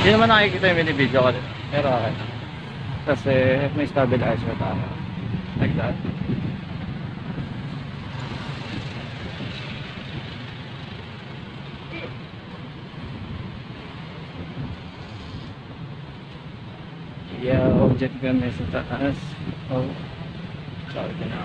Hindi naman nakikita yung mini-video ko. Pero okay. Kasi may stabilizer tayo. Like that. Yeah, dyan kami sa taas. Oh. Sorry ka na.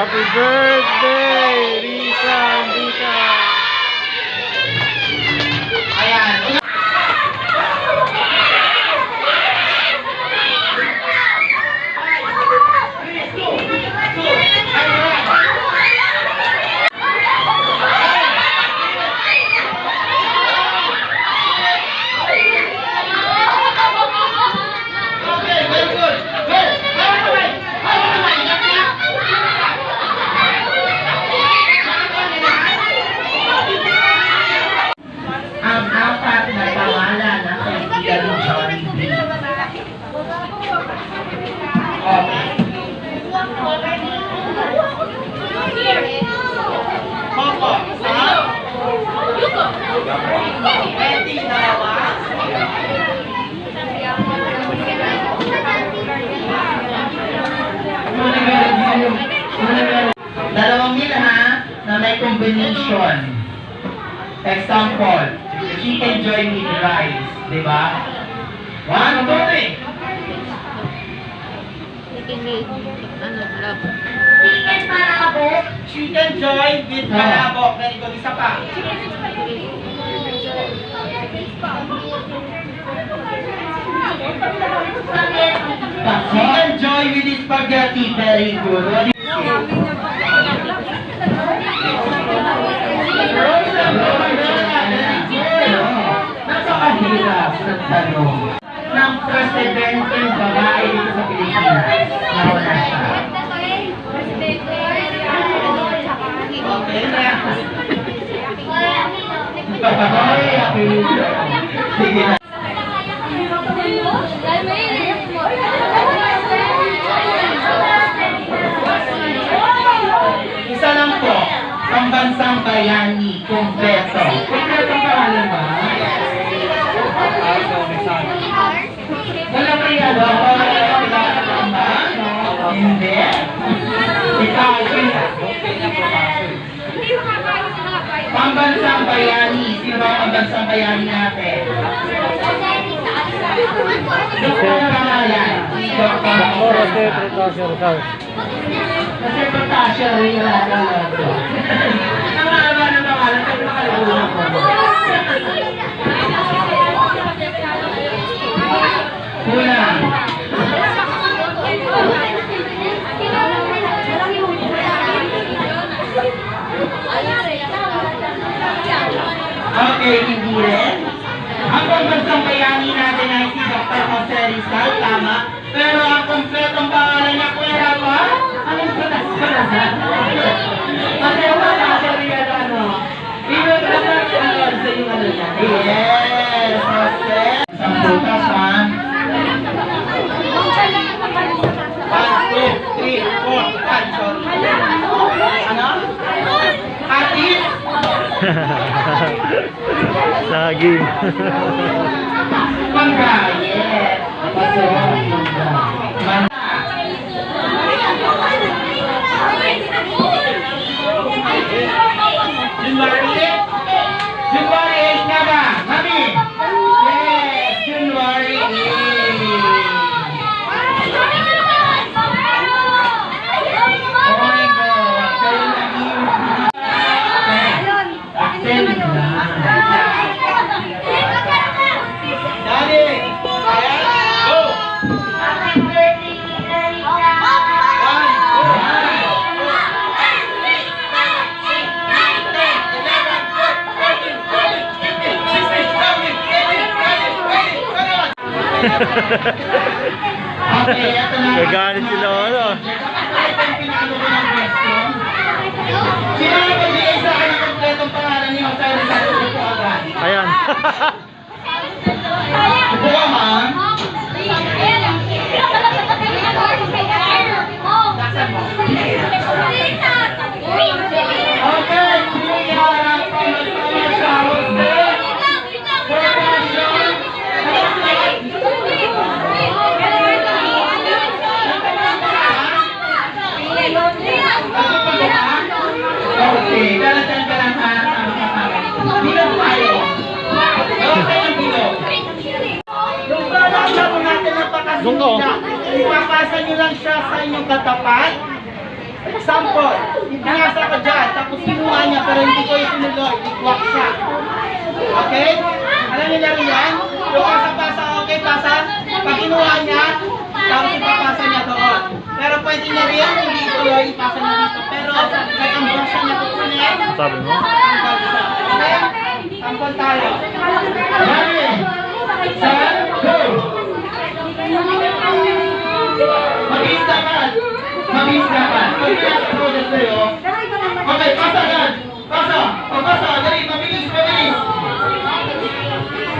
Happy birthday, Risa ang Dalawang meal ha, na may combination. Example, chicken joy with rice, di ba? One, two, three. Ano, love? Chicken palabok. Chicken joy with palabok. Very good. Isa pa. Chicken joy with spaghetti. Very good. Napakahirap sa tanong ng presidente babae sa Pilipinas. Nawala siya. Okay na. Ay, apelido. Sige na. Isa lang po, pambansang bayani, kumpleto. Kumpleto ang pangalan ba? Wala yan, ba? Wala ba? Hindi. Ikaw, sino? Pambansang bayani. Sino ang pambansang bayani natin? Doktor pangalan. Doktor Rizal. Kasi Patasha rin yung lahat ng lahat. Ang mahaba ng pangalan, kasi nakalimutan ko. Kulang. Okay, hindi rin. Ang pambansang bayani natin ay si Dr. Jose Rizal, tama. Pero ang kompletong pangalan niya, Kuya Rafa, anong pangalan? Kasi wala siya rin ano. Even naman ano sa yung ano niya. Yes, Jose. Sa butas ha. One, two, three, four, five. Sorry. Ano? Atis? Saging. Mangga, yes. Paso, Gagalit sila ano. Sino ang magbigay sa akin ng kompletong pangalan ni Jose Rizal Upo agad? Ayan. Upo ka, kukunin. Sabi mo? Ambang tayo. Ready? Set, go! Mabilis dapat. Mabilis dapat. Pag pinasa ko dyan sa'yo, Okay, pasa agad. Pasa. O, pasa. Dali, mabilis, mabilis.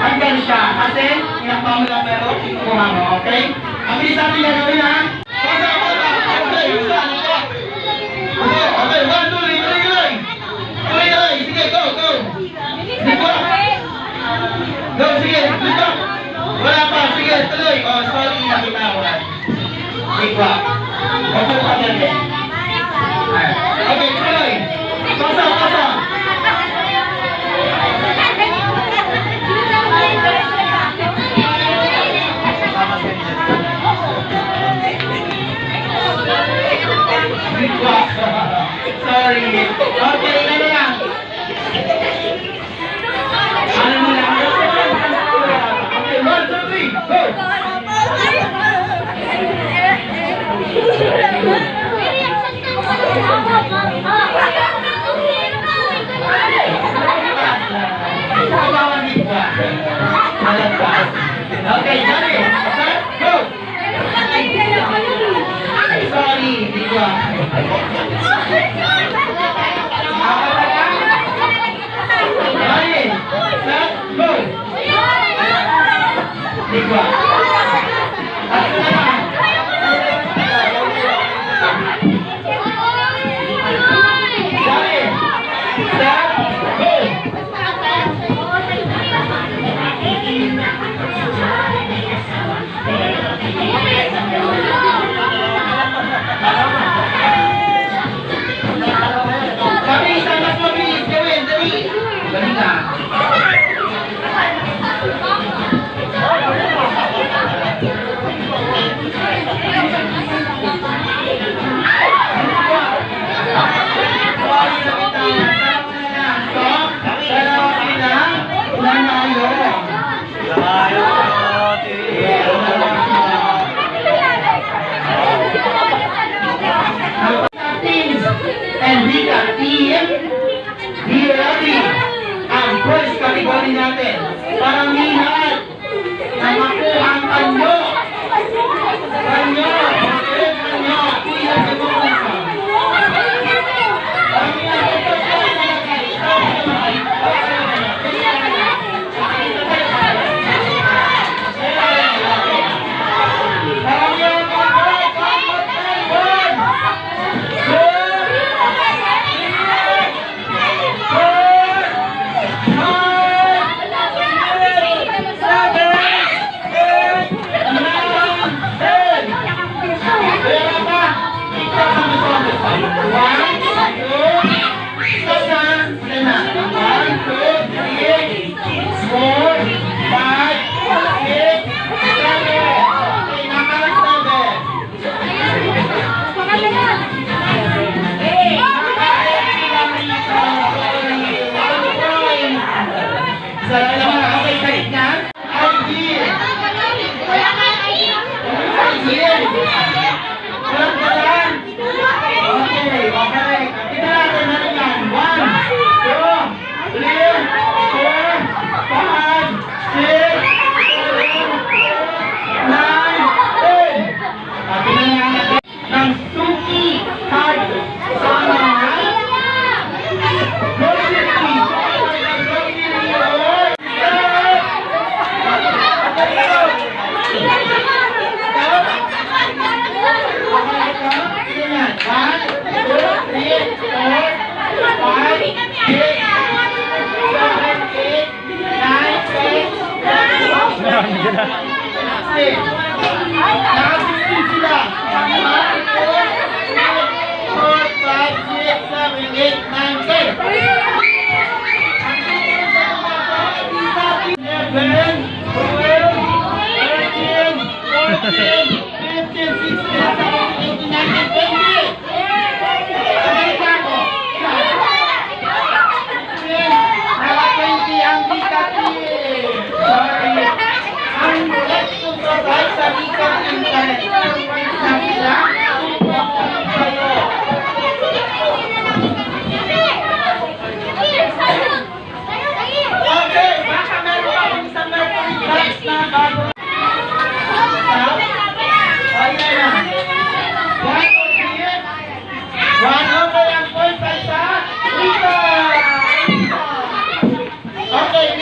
Hanggang siya. Kasi, inakpa mo lang pero, kinukuha mo, okay? Mabilis natin gagawin, ha? Pasa, pasa. Okay, isa, isa. Okay, okay. One, two, three, tuloy, tuloy. Tuloy, tuloy. Sige, go, go. Sige. Go, sige. Sige. Wala pa. Sige, tuloy. Oh, sorry, nakita ko na. Sige. Okay, pa dali. Okay, tuloy. Pasa, pasa. Sorry. Okay, ano lang. Okay, dali. Start, go. Sorry, di ba? Dali. Start, go. Di ng TM DLRT ang first category natin. Parang minang Sai, Okay.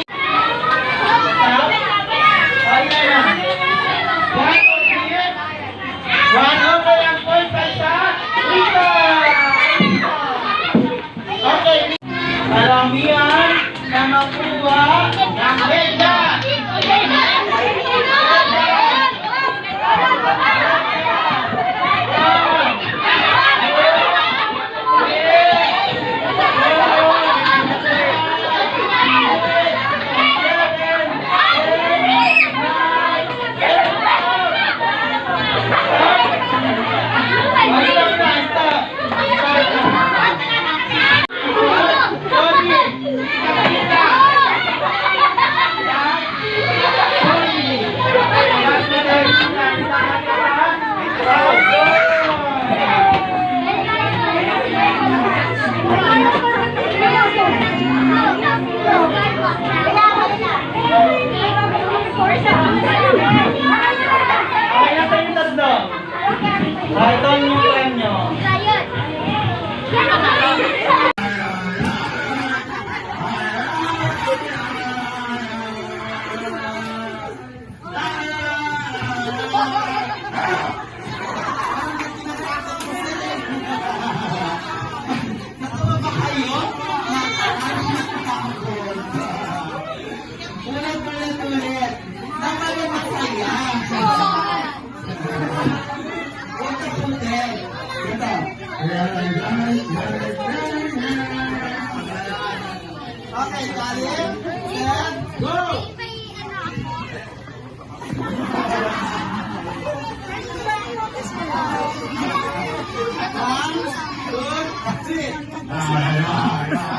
Ah, yeah, yeah.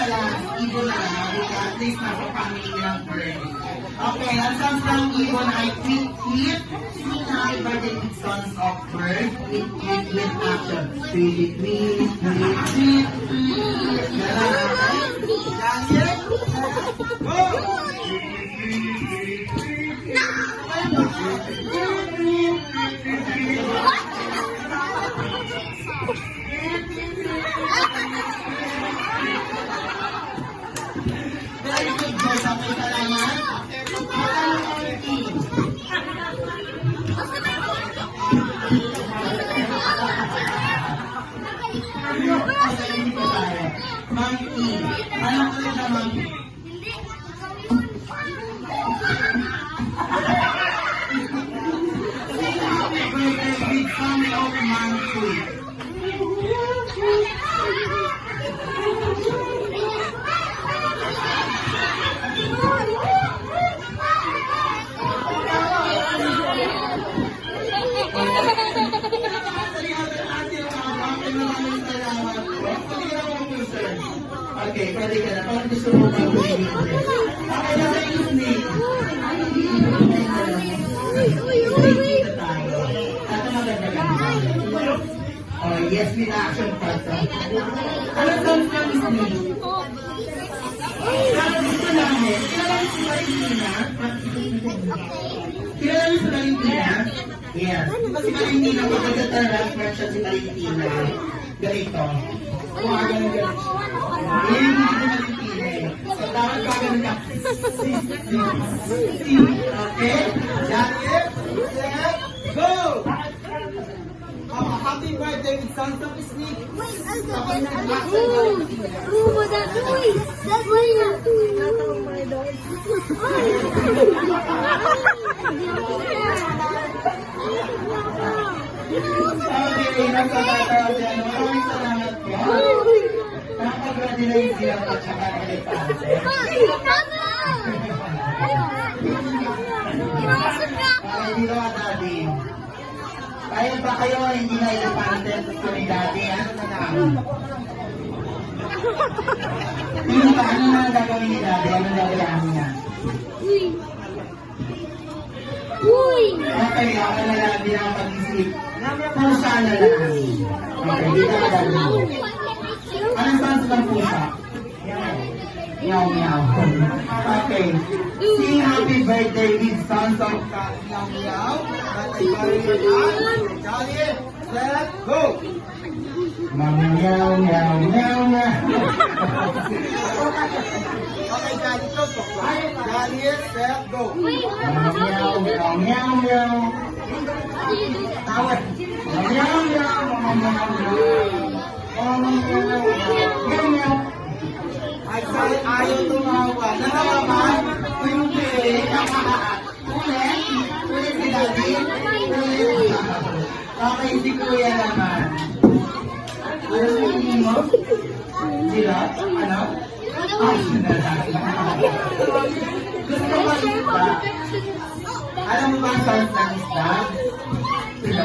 Lang, ibon na lang, at least nasa family lang first. Okay, ang sounds ng ibon ay quick, quick, sing high birthday with sons of bird, quick, quick, with action. Tweet, tweet, tweet, tweet, Okay, pwede ka na. Kung gusto mo Okay, evening. Kita tayo. At ang maganda ka Oh, yes, with action part. Ano sounds ng evening? Ano gusto namin? Niyo si Marimina? Kilala niyo si Valentina? Yes. Di ba si Valentina, kapag siya si Valentina, ganito. Kung ano yung ganito. Eh, hindi ko eh. Ka. Okay? Jacket, set, go! Oh, happy birthday with Sons of Sleep. Okay, nasa bata dyan. Maraming salamat po. Nakapag-graduate siya at saka elegante. Ah, hindi ko daddy. Kaya ba kayo hindi na elegante sa ni daddy? Ano na lang? Hindi ba ano na gagawin ni daddy? Ano gagawin niya? Okay, ako na lang din ang pag-isip. Pusa na lang. Okay, hindi na gagawin. Anong sounds ng pusa? Meow, meow. Okay. Sing happy birthday with sons of cat. Meow, meow. Let's go. Meow, meow, meow, meow, meow. Okay, Jolly, go. Jolly, set, go. Meow, meow, meow, meow, meow. Tawad. Meow, meow, meow, meow, meow, Ay, sorry, ayaw tumawa. Natawa ba? Hindi. Ulit? Ulit si Daddy? Ulit. Okay, si Kuya naman. Ano mo? Sila? Ano? Ay. Gusto mo isda? Alam mo ba ang sounds ng isda? Sila?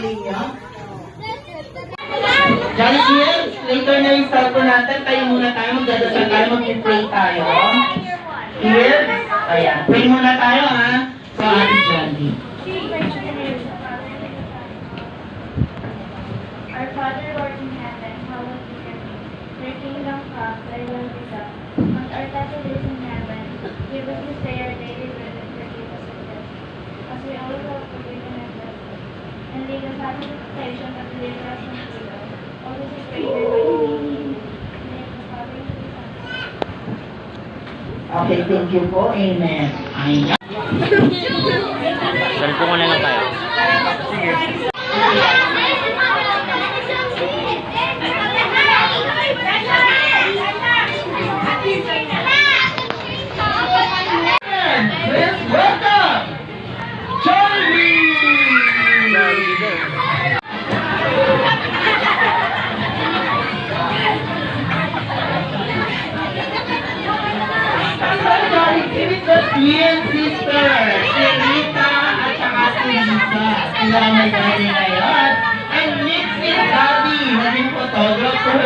sa. Johnny Gill, later na yung cellphone natin. Tayo muna tayo. Magdadasal tayo. Mag-pray tayo. Here. Ayan. Pray muna tayo ha. So, Ate Johnny. Our Father, Lord in heaven, hallowed be your name. Your kingdom come, thy will be done. On earth as it is in heaven, give us this day our daily bread and forgive us our debts. As we always Okay, thank you po. Amen. Amen. Ang may gani ngayon. And next is Gabi, naging photographer.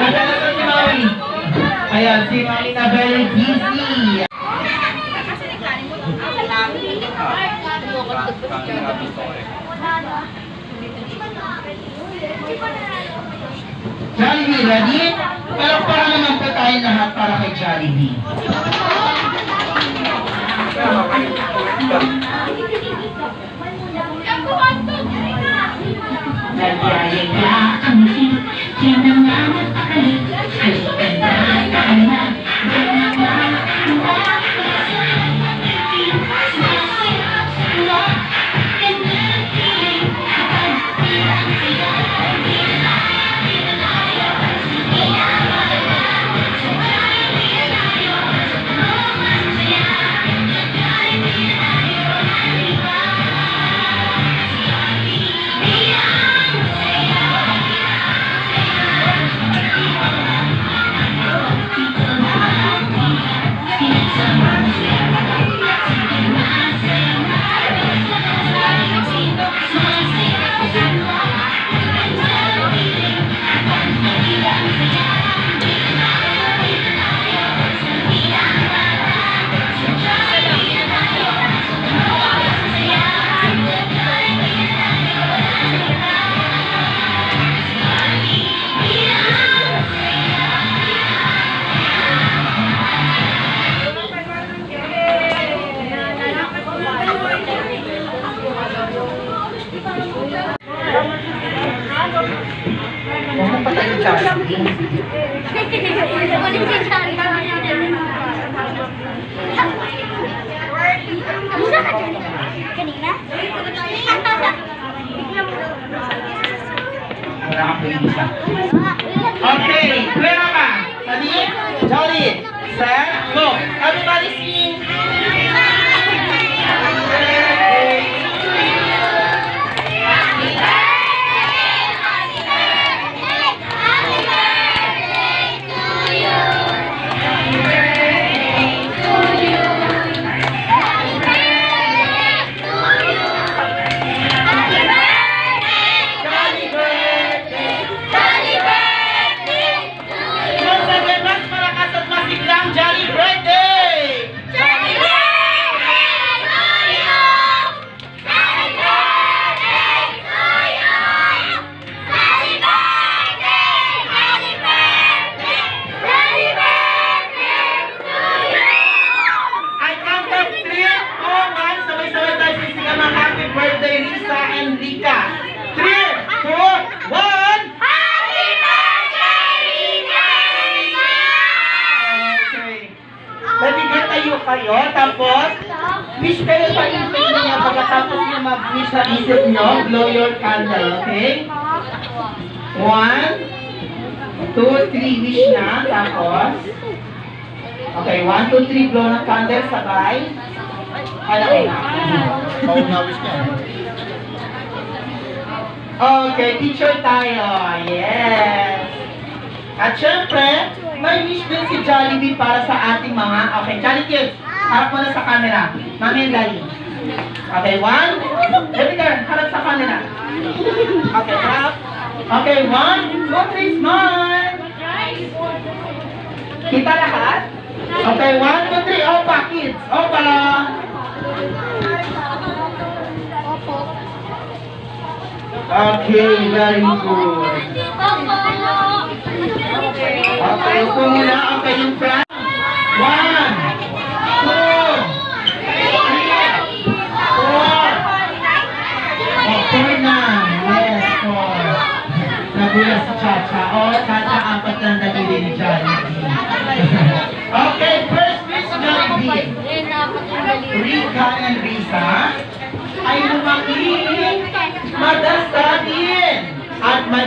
Nagdala ko si Mami. Ayan, si Mami na very busy. Jollibee, ready? Pero para naman po tayo lahat para kay Jollibee. Nagyayaya ang musim, siya na nga magpakalit. Halika na, Wala kang pwede isa. Okay, pera ka. Ready? Jolly, set, go. Everybody sing. 1, 2, 3, blow ng candle, sabay. Alam ko na. Okay, teacher tayo. Yes. At syempre, may wish din si Jollibee para sa ating mga... Okay, Jollibee kids, harap mo na sa camera. Mami and Daddy. Okay, one. Baby girl, harap sa camera. Okay, harap. Okay, one, two, three, smile. Kita lahat? Okay, one, two, three, opa, kids. Opa. Okay, very good. Okay, upo muna. Okay, yung front. One, two, three, four. Oh, four na. Yes, Chacha. Oh, Chacha, apat lang nabili ni Jollibee. okay, first Miss Jollibee. Rika and Risa ay lumaki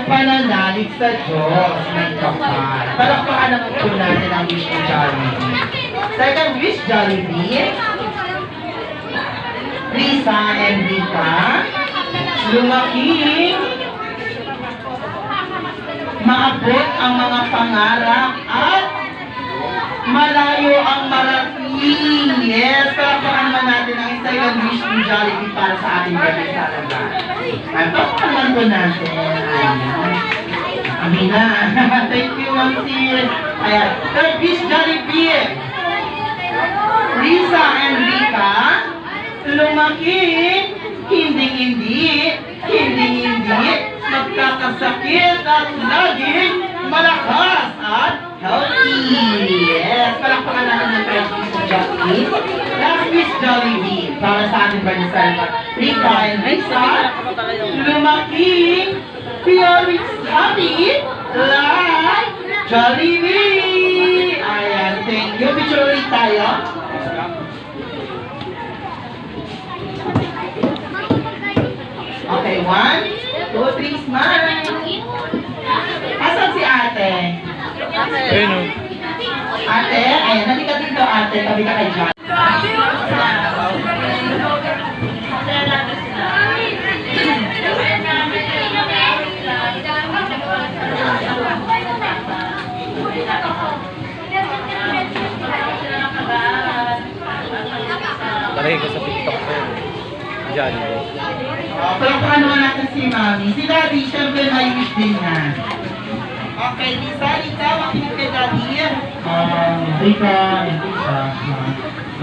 pananalig sa Diyos ng kapal. Palakpakan naman po natin ang wish ni Jollibee. Second wish, Jollibee. Lisa and Rika. Lumaki. Maabot ang mga pangarap at malayo ang marating. Yes, palakpakan naman natin ang second wish ni Jollibee para sa ating gabi sa alagaan. Ay, palakpakan po natin. Amina. Thank you, Ma'am Sil. Ayan. Third wish, Jollibee. Risa and Rika, lumaki, hindi hindi, hindi hindi, magkakasakit at laging malakas at healthy. Yes, palakpakan natin ng wish ni. Last wish, Jollibee, para sa ating Banisal. Rika and Risa, lumaki, pure happy, like Jollibee. Ayan, thank you. Picture ulit tayo. Okay, one, two, three, smile. Asan si ate? Ayun o. Ate, ayan, halika dito ate, tabi ka kay John. Talagay ko sa TikTok ko. Diyan. Oh, palakpakan naman natin si Mami. Si Daddy, syempre may wish din yan. Okay, Lisa, Lisa, makinig kay Daddy. Um, Rika uh,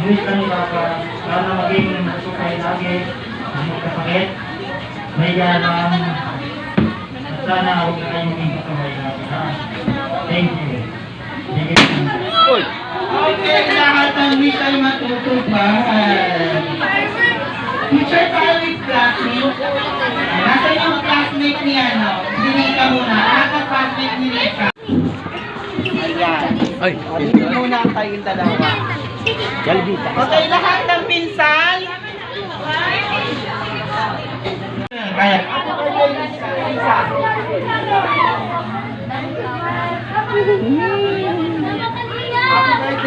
wish ka nila ka sana maging masukay lagi, hindi magkasakit, may ganang, at sana huwag na kayong kasaway lagi, ha? Thank you. Thank you. Okay, lahat ng wish ay matutupad. Teacher with classmate. Nasaan yung classmate ni ano? Si Nika muna. Ng classmate ni Nika yan. Ay. Muna tayong dalawa. Galbita. Okay, lahat ng pinsan. Ayan. Mm.